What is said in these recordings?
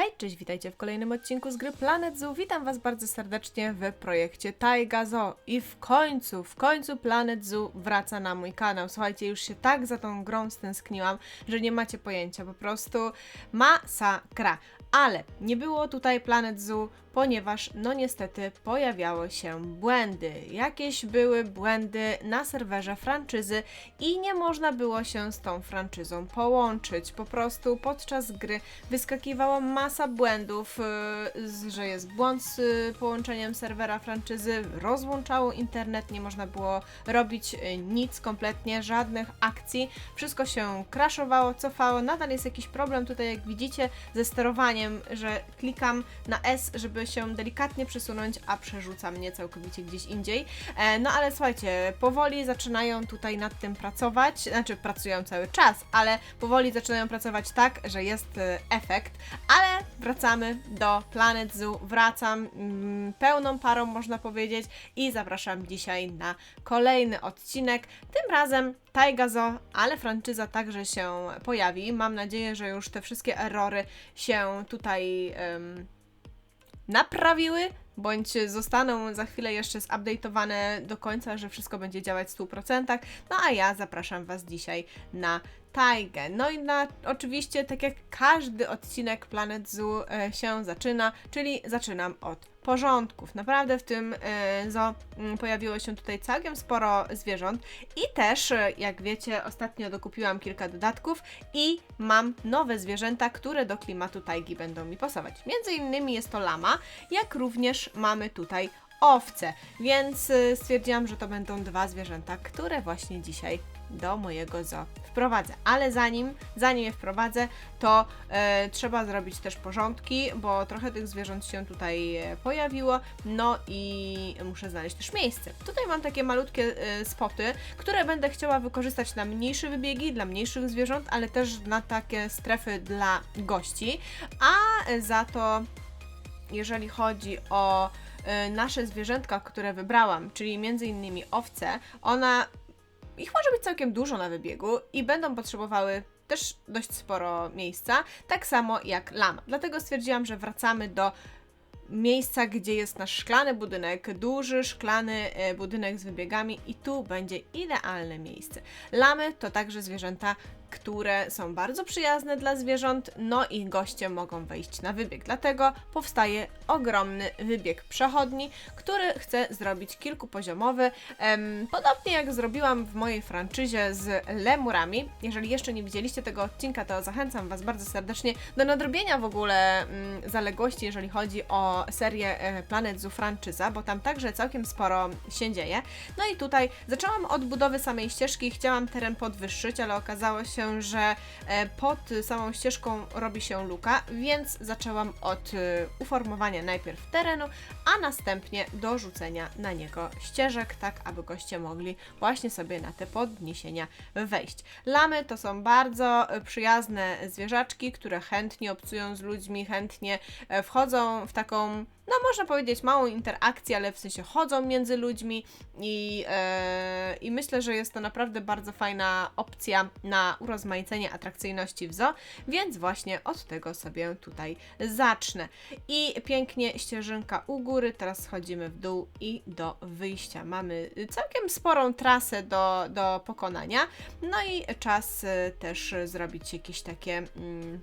Hej, cześć, witajcie w kolejnym odcinku z gry Planet Zoo. Witam Was bardzo serdecznie w projekcie Taiga Zoo. I w końcu, w końcu Planet Zoo wraca na mój kanał. Słuchajcie, już się tak za tą grą stęskniłam, że nie macie pojęcia. Po prostu masakra. Ale nie było tutaj Planet Zoo, ponieważ no niestety pojawiały się błędy. Jakieś były błędy na serwerze franczyzy i nie można było się z tą franczyzą połączyć. Po prostu podczas gry wyskakiwała masa błędów, z- że jest błąd z połączeniem serwera franczyzy, rozłączało internet, nie można było robić yy, nic kompletnie, żadnych akcji. Wszystko się crashowało, cofało. Nadal jest jakiś problem tutaj, jak widzicie, ze sterowaniem, że klikam na S, żeby się delikatnie przesunąć, a przerzuca mnie całkowicie gdzieś indziej. E, no ale słuchajcie, powoli zaczynają tutaj nad tym pracować, znaczy pracują cały czas, ale powoli zaczynają pracować tak, że jest e, efekt, ale wracamy do Planet Zoo, wracam mm, pełną parą można powiedzieć i zapraszam dzisiaj na kolejny odcinek, tym razem Taiga Zoo, ale franczyza także się pojawi. Mam nadzieję, że już te wszystkie errory się tutaj em, naprawiły, bądź zostaną za chwilę jeszcze zupdate'owane do końca, że wszystko będzie działać w 100%. No a ja zapraszam Was dzisiaj na Taigę. No i na, oczywiście, tak jak każdy odcinek Planet Zoo e, się zaczyna, czyli zaczynam od porządków. Naprawdę w tym e, zoo mm, pojawiło się tutaj całkiem sporo zwierząt i też, e, jak wiecie, ostatnio dokupiłam kilka dodatków i mam nowe zwierzęta, które do klimatu tajgi będą mi pasować. Między innymi jest to lama, jak również mamy tutaj owce, więc y, stwierdziłam, że to będą dwa zwierzęta, które właśnie dzisiaj do mojego zoo wprowadzę. Ale zanim, zanim je wprowadzę, to e, trzeba zrobić też porządki, bo trochę tych zwierząt się tutaj e, pojawiło, no i muszę znaleźć też miejsce. Tutaj mam takie malutkie e, spoty, które będę chciała wykorzystać na mniejsze wybiegi, dla mniejszych zwierząt, ale też na takie strefy dla gości, a za to jeżeli chodzi o nasze zwierzętka, które wybrałam, czyli innymi owce, ona ich może być całkiem dużo na wybiegu i będą potrzebowały też dość sporo miejsca, tak samo jak lama. Dlatego stwierdziłam, że wracamy do miejsca, gdzie jest nasz szklany budynek, duży szklany e, budynek z wybiegami i tu będzie idealne miejsce. Lamy to także zwierzęta, które są bardzo przyjazne dla zwierząt, no i goście mogą wejść na wybieg. Dlatego powstaje ogromny wybieg przechodni, który chcę zrobić kilkupoziomowy, podobnie jak zrobiłam w mojej franczyzie z lemurami. Jeżeli jeszcze nie widzieliście tego odcinka, to zachęcam Was bardzo serdecznie do nadrobienia w ogóle mm, zaległości, jeżeli chodzi o serię e, Planet Zoo franczyza, bo tam także całkiem sporo się dzieje. No i tutaj zaczęłam od budowy samej ścieżki, chciałam teren podwyższyć, ale okazało się, że e, pod samą ścieżką robi się luka, więc zaczęłam od e, uformowania najpierw terenu, a następnie dorzucenia na niego ścieżek, tak aby goście mogli właśnie sobie na te podniesienia wejść. Lamy to są bardzo przyjazne zwierzaczki, które chętnie obcują z ludźmi, chętnie e, wchodzą w taką no można powiedzieć małą interakcję, ale w sensie chodzą między ludźmi i, e, i myślę, że jest to naprawdę bardzo fajna opcja na urozmaicenie atrakcyjności w zoo, więc właśnie od tego sobie tutaj zacznę. I pięknie ścieżynka u góry, teraz schodzimy w dół i do wyjścia. Mamy całkiem sporą trasę do, do pokonania, no i czas e, też zrobić jakieś takie... Mm,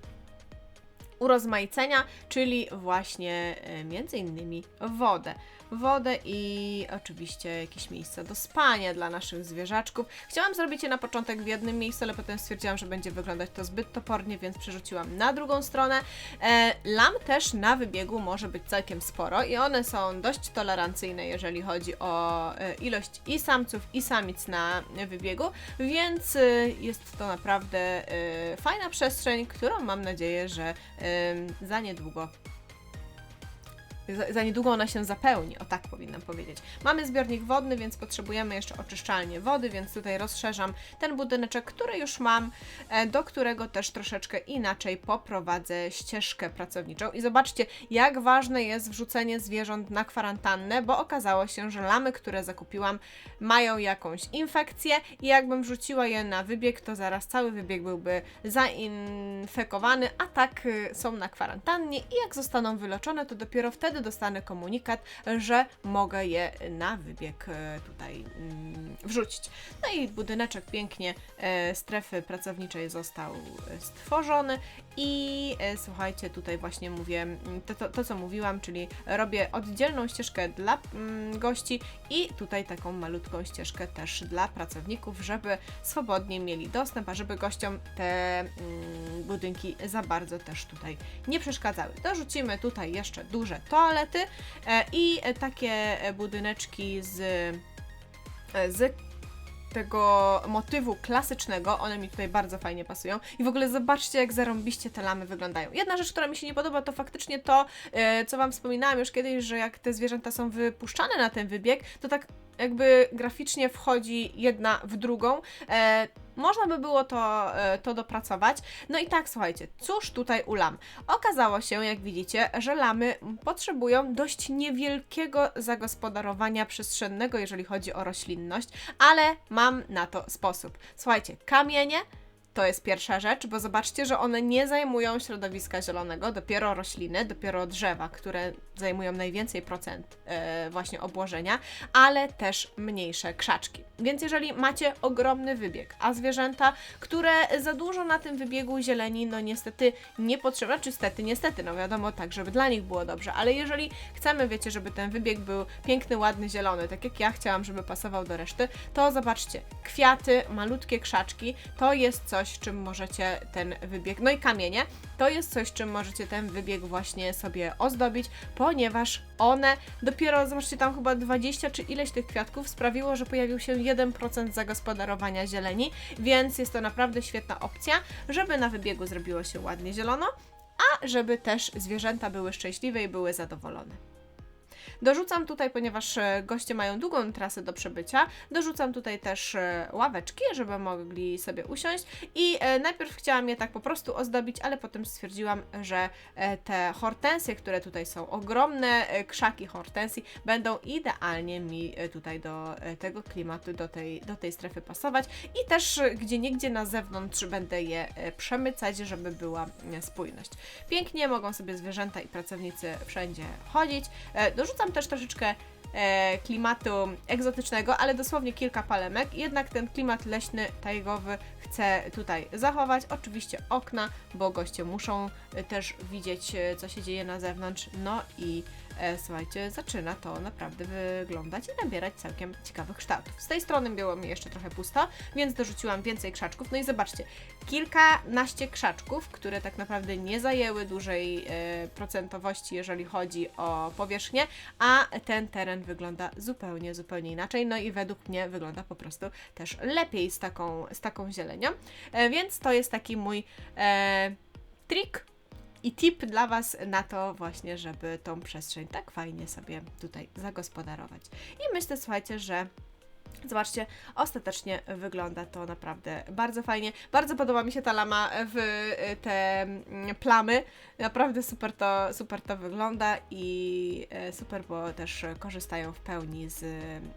urozmaicenia, czyli właśnie e, między innymi wodę. Wodę i oczywiście jakieś miejsca do spania dla naszych zwierzaczków. Chciałam zrobić je na początek w jednym miejscu, ale potem stwierdziłam, że będzie wyglądać to zbyt topornie, więc przerzuciłam na drugą stronę. E, lam też na wybiegu może być całkiem sporo i one są dość tolerancyjne, jeżeli chodzi o e, ilość i samców, i samic na wybiegu, więc e, jest to naprawdę e, fajna przestrzeń, którą mam nadzieję, że za niedługo za, za niedługo ona się zapełni, o tak powinnam powiedzieć. Mamy zbiornik wodny, więc potrzebujemy jeszcze oczyszczalnię wody, więc tutaj rozszerzam ten budyneczek, który już mam, e, do którego też troszeczkę inaczej poprowadzę ścieżkę pracowniczą. I zobaczcie, jak ważne jest wrzucenie zwierząt na kwarantannę, bo okazało się, że lamy, które zakupiłam, mają jakąś infekcję i jakbym wrzuciła je na wybieg, to zaraz cały wybieg byłby zainfekowany, a tak y, są na kwarantannie i jak zostaną wyleczone, to dopiero wtedy dostanę komunikat, że mogę je na wybieg e, tutaj mm, wrzucić. No i budyneczek pięknie e, strefy pracowniczej został e, stworzony i słuchajcie, tutaj właśnie mówię mm, to, to, to, co mówiłam, czyli robię oddzielną ścieżkę dla mm, gości i tutaj taką malutką ścieżkę też dla pracowników, żeby swobodnie mieli dostęp, a żeby gościom te budynki za bardzo też tutaj nie przeszkadzały. Dorzucimy tutaj jeszcze duże toalety e, i takie e, budyneczki z, e, z tego motywu klasycznego, one mi tutaj bardzo fajnie pasują i w ogóle zobaczcie jak zarąbiście te lamy wyglądają. Jedna rzecz, która mi się nie podoba to faktycznie to, co Wam wspominałam już kiedyś, że jak te zwierzęta są wypuszczane na ten wybieg, to tak jakby graficznie wchodzi jedna w drugą. Można by było to, e, to dopracować. No i tak, słuchajcie, cóż tutaj u lam? Okazało się, jak widzicie, że lamy potrzebują dość niewielkiego zagospodarowania przestrzennego, jeżeli chodzi o roślinność, ale mam na to sposób. Słuchajcie, kamienie, to jest pierwsza rzecz, bo zobaczcie, że one nie zajmują środowiska zielonego, dopiero rośliny, dopiero drzewa, które zajmują najwięcej procent e, właśnie obłożenia, ale też mniejsze krzaczki. Więc jeżeli macie ogromny wybieg, a zwierzęta, które za dużo na tym wybiegu zieleni, no niestety nie potrzebują, czy stety, niestety, no wiadomo, tak, żeby dla nich było dobrze, ale jeżeli chcemy, wiecie, żeby ten wybieg był piękny, ładny, zielony, tak jak ja chciałam, żeby pasował do reszty, to zobaczcie, kwiaty, malutkie krzaczki, to jest coś, czym możecie ten wybieg, no i kamienie, to jest coś, czym możecie ten wybieg właśnie sobie ozdobić, ponieważ one dopiero, zobaczcie, tam chyba 20 czy ileś tych kwiatków sprawiło, że pojawił się 1% zagospodarowania zieleni, więc jest to naprawdę świetna opcja, żeby na wybiegu zrobiło się ładnie zielono, a żeby też zwierzęta były szczęśliwe i były zadowolone. Dorzucam tutaj, ponieważ e, goście mają długą trasę do przebycia, dorzucam tutaj też e, ławeczki, żeby mogli sobie usiąść i e, najpierw chciałam je tak po prostu ozdobić, ale potem stwierdziłam, że te hortensje, które tutaj są, ogromne krzaki hortensji, będą idealnie mi tutaj do tego klimatu, do tej, do tej strefy pasować i też gdzie niegdzie na zewnątrz będę je przemycać, żeby była spójność. Pięknie mogą sobie zwierzęta i pracownicy wszędzie chodzić. Dorzucam tam też troszeczkę e, klimatu egzotycznego, ale dosłownie kilka palemek. Jednak ten klimat leśny, tajgowy chcę tutaj zachować. Oczywiście okna, bo goście muszą e, też widzieć, e, co się dzieje na zewnątrz. No i słuchajcie, zaczyna to naprawdę wyglądać i nabierać całkiem ciekawych kształtów. Z tej strony było mi jeszcze trochę pusto, więc dorzuciłam więcej krzaczków. No i zobaczcie, kilkanaście krzaczków, które tak naprawdę nie zajęły dużej e, procentowości, jeżeli chodzi o powierzchnię, a ten teren wygląda zupełnie, zupełnie inaczej. No i według mnie wygląda po prostu też lepiej z taką, z taką zielenią. E, więc to jest taki mój e, trik i tip dla Was na to właśnie, żeby tą przestrzeń tak fajnie sobie tutaj zagospodarować. I myślę, słuchajcie, że Zobaczcie, ostatecznie wygląda to naprawdę bardzo fajnie. Bardzo podoba mi się ta lama w y, te mm, plamy. Naprawdę super to, super to wygląda i e, super, bo też korzystają w pełni z,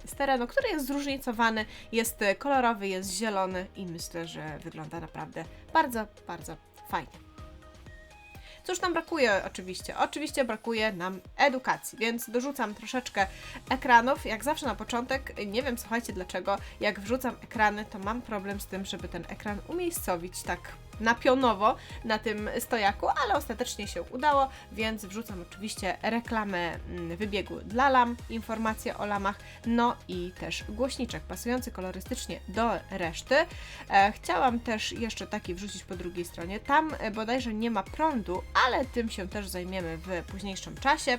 z terenu, który jest zróżnicowany, jest kolorowy, jest zielony i myślę, że wygląda naprawdę bardzo, bardzo fajnie. Cóż nam brakuje oczywiście? Oczywiście brakuje nam edukacji, więc dorzucam troszeczkę ekranów. Jak zawsze na początek, nie wiem słuchajcie dlaczego, jak wrzucam ekrany, to mam problem z tym, żeby ten ekran umiejscowić tak napionowo na tym stojaku, ale ostatecznie się udało, więc wrzucam oczywiście reklamę mm, wybiegu dla lam, informacje o lamach, no i też głośniczek pasujący kolorystycznie do reszty. E, chciałam też jeszcze taki wrzucić po drugiej stronie. Tam bodajże nie ma prądu, ale tym się też zajmiemy w późniejszym czasie.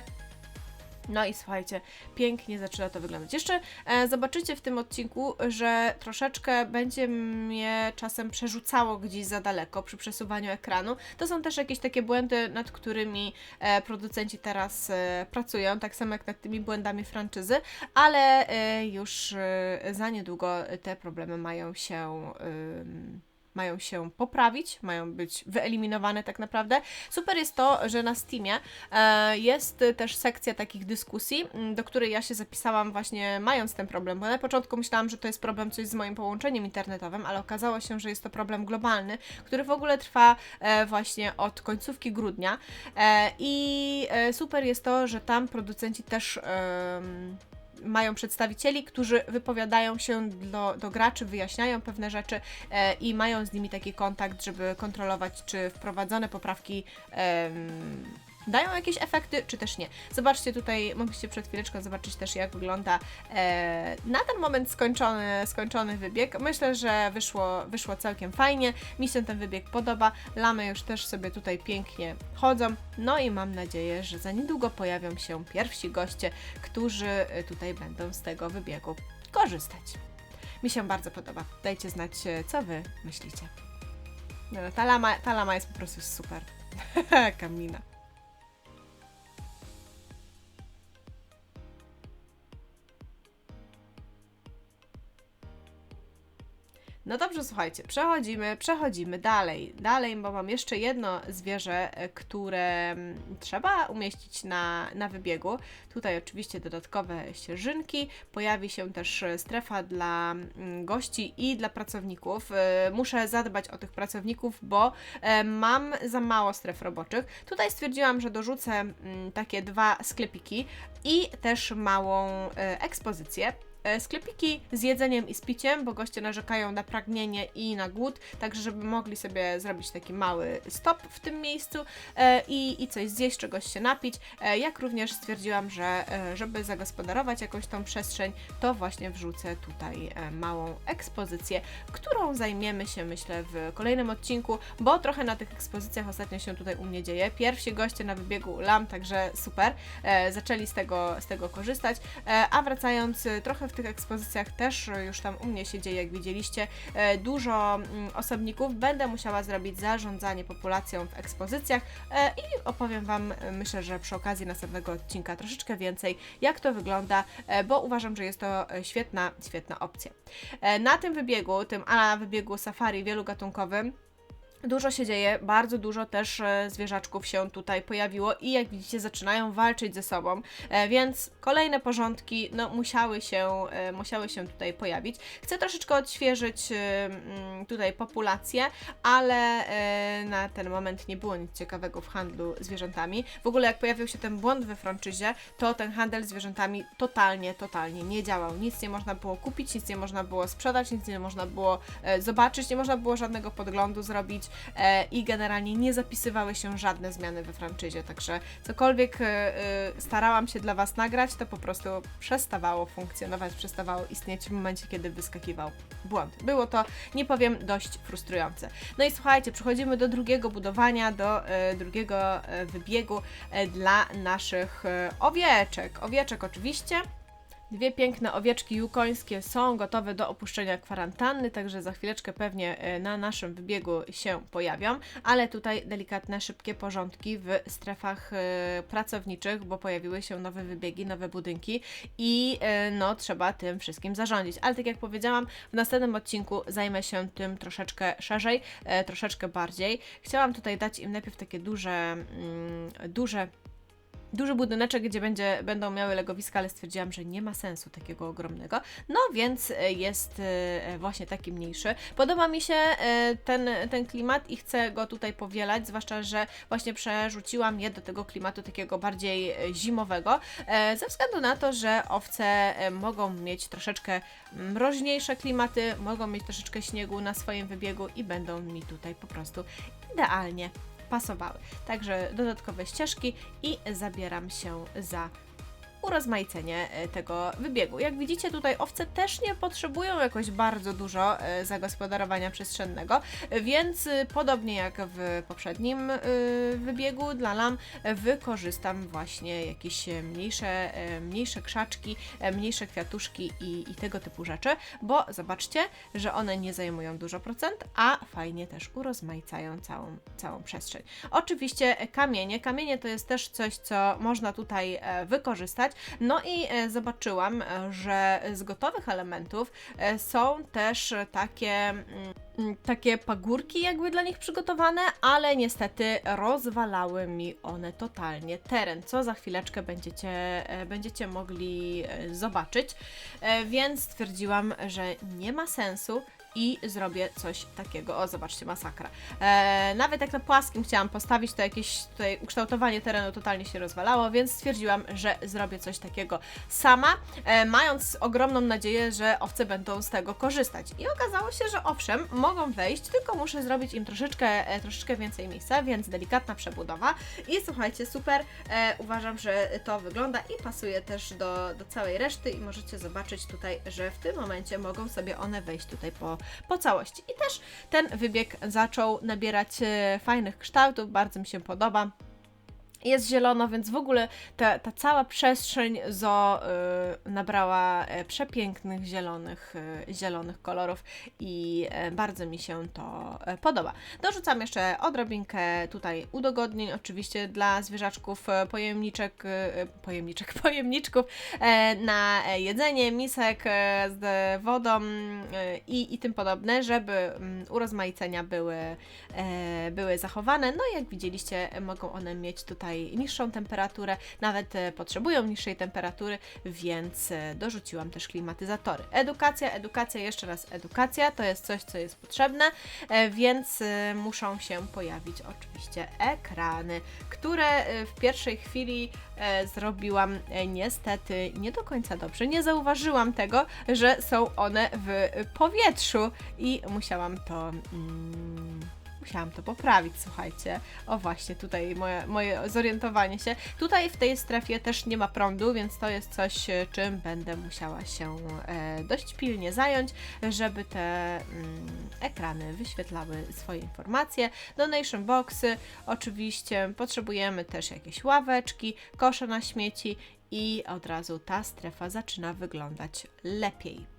No i słuchajcie, pięknie zaczyna to wyglądać. Jeszcze e, zobaczycie w tym odcinku, że troszeczkę będzie mnie czasem przerzucało gdzieś za daleko przy przesuwaniu ekranu. To są też jakieś takie błędy, nad którymi e, producenci teraz e, pracują, tak samo jak nad tymi błędami franczyzy, ale e, już e, za niedługo te problemy mają się. ym, mają się poprawić, mają być wyeliminowane tak naprawdę. Super jest to, że na Steamie e, jest też sekcja takich dyskusji, do której ja się zapisałam właśnie mając ten problem, bo na początku myślałam, że to jest problem coś z moim połączeniem internetowym, ale okazało się, że jest to problem globalny, który w ogóle trwa e, właśnie od końcówki grudnia e, i super jest to, że tam producenci też mają przedstawicieli, którzy wypowiadają się do, do graczy, wyjaśniają pewne rzeczy e, i mają z nimi taki kontakt, żeby kontrolować, czy wprowadzone poprawki em, dają jakieś efekty, czy też nie. Zobaczcie tutaj, mogliście przed chwileczką zobaczyć też, jak wygląda e, na ten moment skończony, skończony wybieg. Myślę, że wyszło, wyszło całkiem fajnie. Mi się ten wybieg podoba. Lamy już też sobie tutaj pięknie chodzą. No i mam nadzieję, że za niedługo pojawią się pierwsi goście, którzy e, tutaj będą z tego wybiegu korzystać. Mi się bardzo podoba. Dajcie znać, e, co Wy myślicie. No, ta, lama, ta lama jest po prostu super. Kamina. No dobrze, słuchajcie, przechodzimy, przechodzimy dalej, dalej, bo mam jeszcze jedno zwierzę, e, które mm, trzeba umieścić na, na wybiegu. Tutaj oczywiście dodatkowe ścieżynki, pojawi się też e, strefa dla mm, gości i dla pracowników. E, Muszę zadbać o tych pracowników, bo mam za mało stref roboczych. Tutaj stwierdziłam, że dorzucę mm, takie dwa sklepiki i też małą ekspozycję. E, Sklepiki z jedzeniem i z piciem, bo goście narzekają na pragnienie i na głód, także żeby mogli sobie zrobić taki mały stop w tym miejscu e, i, i coś zjeść, czegoś się napić. E, Jak również stwierdziłam, że żeby zagospodarować jakąś tą przestrzeń, to właśnie wrzucę tutaj małą ekspozycję, którą zajmiemy się myślę w kolejnym odcinku, bo trochę na tych ekspozycjach ostatnio się tutaj u mnie dzieje. Pierwsi goście na wybiegu LAM, także super, zaczęli z tego, z tego korzystać, a wracając trochę w tych ekspozycjach też już tam u mnie się dzieje, jak widzieliście, e, dużo mm, osobników. Będę musiała zrobić zarządzanie populacją w ekspozycjach e, i opowiem Wam, e, myślę, że przy okazji następnego odcinka troszeczkę więcej, jak to wygląda, bo uważam, że jest to świetna, świetna opcja. Na tym wybiegu, tym ala wybiegu safari wielogatunkowym, Dużo się dzieje, bardzo dużo też e, zwierzaczków się tutaj pojawiło i jak widzicie zaczynają walczyć ze sobą, e, więc kolejne porządki no, musiały, się, e, musiały się tutaj pojawić. Chcę troszeczkę odświeżyć mm, tutaj populację, ale na ten moment nie było nic ciekawego w handlu zwierzętami. W ogóle jak pojawił się ten błąd we franczyzie, to ten handel zwierzętami totalnie, totalnie nie działał. Nic nie można było kupić, nic nie można było sprzedać, nic nie można było zobaczyć, nie można było żadnego podglądu zrobić i generalnie nie zapisywały się żadne zmiany we franczyzie, także cokolwiek e, e, starałam się dla Was nagrać, to po prostu przestawało funkcjonować, przestawało istnieć w momencie, kiedy wyskakiwał błąd. Było to, nie powiem, dość frustrujące. No i słuchajcie, przechodzimy do drugiego budowania, do e, drugiego e, wybiegu e, dla naszych e, owieczek. Owieczek oczywiście. Dwie piękne owieczki jukońskie są gotowe do opuszczenia kwarantanny, także za chwileczkę pewnie e, na naszym wybiegu się pojawią, ale tutaj delikatne, szybkie porządki w strefach e, pracowniczych, bo pojawiły się nowe wybiegi, nowe budynki i e, no trzeba tym wszystkim zarządzić. Ale tak jak powiedziałam, w następnym odcinku zajmę się tym troszeczkę szerzej, troszeczkę bardziej. Chciałam tutaj dać im najpierw takie duże, mm, duże duży budyneczek, gdzie będzie, będą miały legowiska, ale stwierdziłam, że nie ma sensu takiego ogromnego. No więc e, jest e, właśnie taki mniejszy. Podoba mi się e, ten, ten klimat i chcę go tutaj powielać, zwłaszcza, że właśnie przerzuciłam je do tego klimatu takiego bardziej e, zimowego, e, ze względu na to, że owce e, mogą mieć troszeczkę mroźniejsze klimaty, mogą mieć troszeczkę śniegu na swoim wybiegu i będą mi tutaj po prostu idealnie pasowały. Także dodatkowe ścieżki i zabieram się za urozmaicenie e, tego wybiegu. Jak widzicie tutaj owce też nie potrzebują jakoś bardzo dużo e, zagospodarowania przestrzennego, więc e, podobnie jak w poprzednim wybiegu dla lam wykorzystam właśnie jakieś mniejsze, mniejsze krzaczki, mniejsze kwiatuszki i, i tego typu rzeczy, bo zobaczcie, że one nie zajmują dużo procent, a fajnie też urozmaicają całą, całą przestrzeń. Oczywiście kamienie. Kamienie to jest też coś, co można tutaj e, No i e, zobaczyłam, e, że z gotowych elementów e, są też takie. mm, mm, Takie pagórki, jakby dla nich przygotowane, ale niestety rozwalały mi one totalnie teren, co za chwileczkę będziecie, będziecie mogli zobaczyć. Więc stwierdziłam, że nie ma sensu i zrobię coś takiego. O, zobaczcie, masakra. E, nawet jak na płaskim chciałam postawić, to jakieś tutaj ukształtowanie terenu totalnie się rozwalało, więc stwierdziłam, że zrobię coś takiego sama, e, mając ogromną nadzieję, że owce będą z tego korzystać. I okazało się, że owszem, mogą wejść, tylko muszę zrobić im troszeczkę, e, troszeczkę więcej miejsca, więc delikatna przebudowa. I słuchajcie, super, e, uważam, że to wygląda i pasuje też do, do całej reszty i możecie zobaczyć tutaj, że w tym momencie mogą sobie one wejść tutaj po, po całości. I też ten wybieg zaczął nabierać e, fajnych kształtów, bardzo mi się podoba. Jest zielono, więc w ogóle ta, ta cała przestrzeń zo y, nabrała e, przepięknych zielonych, y, zielonych kolorów i e, bardzo mi się to podoba. Dorzucam jeszcze odrobinkę tutaj udogodnień, oczywiście dla zwierzaczków pojemniczek, e, pojemniczek, pojemniczków e, na jedzenie, misek z wodą e, i, i tym podobne, żeby mm, urozmaicenia były, e, były zachowane. No i jak widzieliście, mogą one mieć tutaj niższą temperaturę, nawet e, potrzebują niższej temperatury, więc e, dorzuciłam też klimatyzatory. Edukacja, edukacja, jeszcze raz edukacja, to jest coś, co jest potrzebne, e, więc muszą się pojawić oczywiście ekrany, które w pierwszej chwili zrobiłam niestety nie do końca dobrze. Nie zauważyłam tego, że są one w powietrzu i musiałam to. Mm, Musiałam to poprawić, słuchajcie. O właśnie, tutaj moje, moje zorientowanie się. Tutaj w tej strefie też nie ma prądu, więc to jest coś, e, czym będę musiała się e, dość pilnie zająć, żeby te mm, ekrany wyświetlały swoje informacje. Donation boxy, oczywiście potrzebujemy też jakieś ławeczki, kosze na śmieci i od razu ta strefa zaczyna wyglądać lepiej.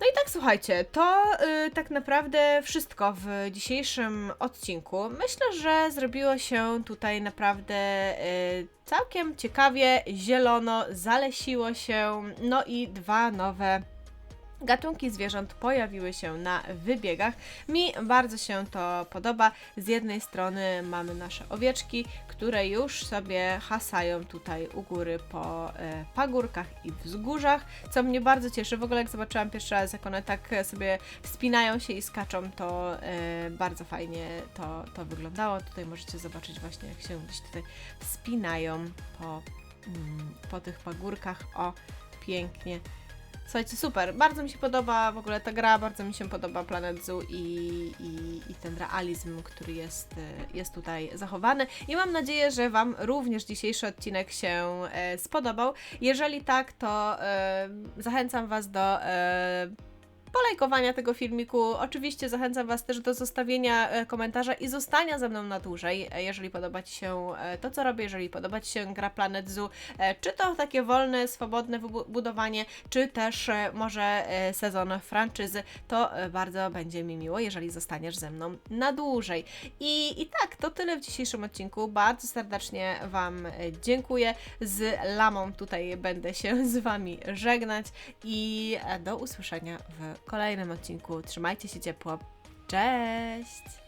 No i tak słuchajcie, to y, tak naprawdę wszystko w dzisiejszym odcinku. Myślę, że zrobiło się tutaj naprawdę y, całkiem ciekawie, zielono, zalesiło się, no i dwa nowe gatunki zwierząt pojawiły się na wybiegach. Mi bardzo się to podoba. Z jednej strony mamy nasze owieczki, które już sobie hasają tutaj u góry po e, pagórkach i wzgórzach, co mnie bardzo cieszy. W ogóle jak zobaczyłam pierwszy raz, jak one tak sobie wspinają się i skaczą, to e, bardzo fajnie to, to wyglądało. Tutaj możecie zobaczyć właśnie, jak się gdzieś tutaj wspinają po, mm, po tych pagórkach. O, pięknie. Słuchajcie, super. Bardzo mi się podoba w ogóle ta gra, bardzo mi się podoba Planet Zoo i, i, i ten realizm, który jest, e, jest tutaj zachowany. I mam nadzieję, że Wam również dzisiejszy odcinek się e, spodobał. Jeżeli tak, to e, zachęcam Was do e, polajkowania tego filmiku. Oczywiście zachęcam Was też do zostawienia e, komentarza i zostania ze mną na dłużej, e, jeżeli podoba Ci się e, to, co robię, jeżeli podoba Ci się gra Planet Zoo, czy to takie wolne, swobodne budowanie, czy też może sezon franczyzy, to bardzo będzie mi miło, jeżeli zostaniesz ze mną na dłużej. I, I tak, to tyle w dzisiejszym odcinku. Bardzo serdecznie Wam dziękuję. Z Lamą tutaj będę się z Wami żegnać i do usłyszenia w kolejnym odcinku. Trzymajcie się ciepło. Cześć!